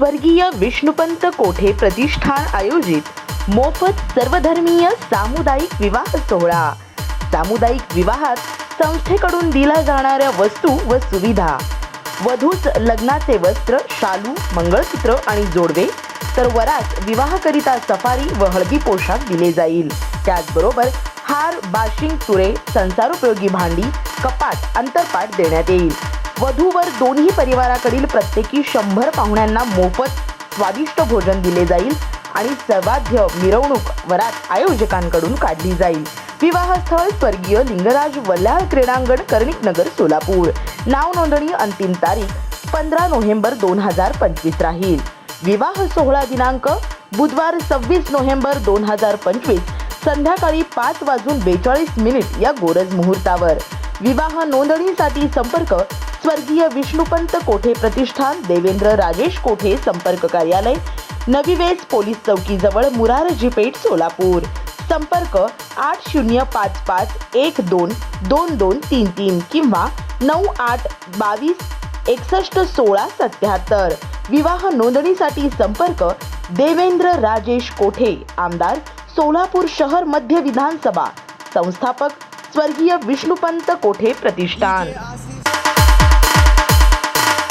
स्वर्गीय विष्णुपंत कोठे प्रतिष्ठान आयोजित? मोफत सर्वधर्मीय सामुदायिक विवाह सोहळा. सामुदायिक विवाहात संस्थेकडून दिल्या जाणाऱ्या वस्तू व सुविधा. वधूच लग्नाचे वस्त्र शालू मंगळसूत्र आणि जोडवे तर वरात विवाहाकरिता सफारी व हळदी पोशाख दिले जाईल. त्याचबरोबर हार बाशिंग तुरे संसारोपयोगी भांडी कपाट अंतरपाट देण्यात येईल. वधूवर दोन्ही परिवाराकडील प्रत्येकी शंभर पाहुण्यांना मोफत स्वादिष्ट भोजन दिले जाईल आणि सर्वाध्य मिरवणूक वरात आयोजकांकडून काढली जाईल. विवाहस्थळ स्वर्गीय लिंगराज वल्लाळ क्रीडांगण कर्णिकनगर सोलापूर. नाव नोंदणी अंतिम तारीख पंधरा नोव्हेंबर दोन हजार पंचवीस राहील. विवाह सोहळा दिनांक बुधवार सव्वीस नोव्हेंबर दोन हजार पंचवीस संध्याकाळी पाच वाजून बेचाळीस मिनिट या गोरज मुहूर्तावर. विवाह नोंदणीसाठी संपर्क स्वर्गीय विष्णुपंत कोठे प्रतिष्ठान देवेंद्र राजेश कोठे संपर्क कार्यालय नवी वेस पोलीस चौकीजवळ मुरारजी पेठ सोलापूर. संपर्क आठ शून्य पाच पाच एक दोन दोन दोन तीन तीन किंवा नऊ आठ बावीस एकसष्ट सोळा सत्याहत्तर. विवाह नोंदणीसाठी संपर्क देवेंद्र राजेश कोठे आमदार सोलापूर शहर मध्य विधानसभा. संस्थापक स्वर्गीय विष्णुपंत कोठे प्रतिष्ठान?